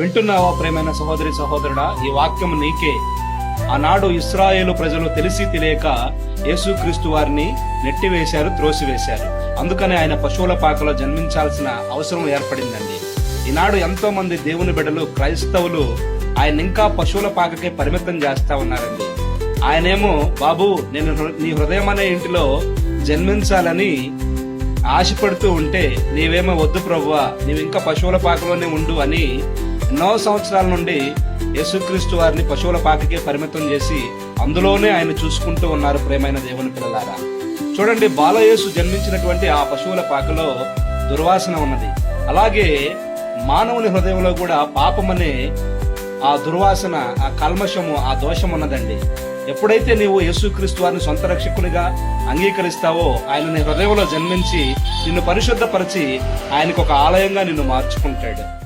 వింటున్నావా ప్రేమైన సహోదరి సహోదరుడా? ఈ వాక్యం నీకే. ఆనాడు ఇస్రాయేలు ప్రజలు తెలిసి తెలియక యేసుక్రీస్తు వారిని నెట్టివేశారు త్రోసివేశారు. అందుకనే ఆయన పశువుల పాకలో జన్మించాల్సిన అవసరం ఏర్పడిందండి. ఈనాడు ఎంతో మంది దేవుని బిడ్డలు క్రైస్తవులు ఆయన ఇంకా పశువుల పాకకే పరిమితం చేస్తా ఉన్నారండి. ఆయనేమో బాబు నేను హృ- నీ హృదయం అనే ఇంటిలో జన్మించాలని ఆశపడుతూ ఉంటే నీవేమో వద్దు ప్రభువా నీవు ఇంకా పశువుల పాకలోనే ఉండు అని ఎన్నో సంవత్సరాల నుండి యేసుక్రీస్తు వారిని పశువుల పాకకే పరిమితం చేసి అందులోనే ఆయన చూసుకుంటూ ఉన్నారు ప్రేమైన దేవుని పిల్లలారా. చూడండి బాలయేసు జన్మించినటువంటి ఆ పశువుల పాకలో దుర్వాసన ఉన్నది. అలాగే మానవుని హృదయంలో కూడా పాపమనే ఆ దుర్వాసన ఆ కల్మషము ఆ దోషం ఉన్నదండి. ఎప్పుడైతే నీవు యేసుక్రీస్తు వారిని సొంత రక్షకునిగా అంగీకరిస్తావో ఆయన నీ హృదయంలో జన్మించి నిన్ను పరిశుద్ధపరిచి ఆయనకు ఒక ఆలయంగా నిన్ను మార్చుకుంటాడు.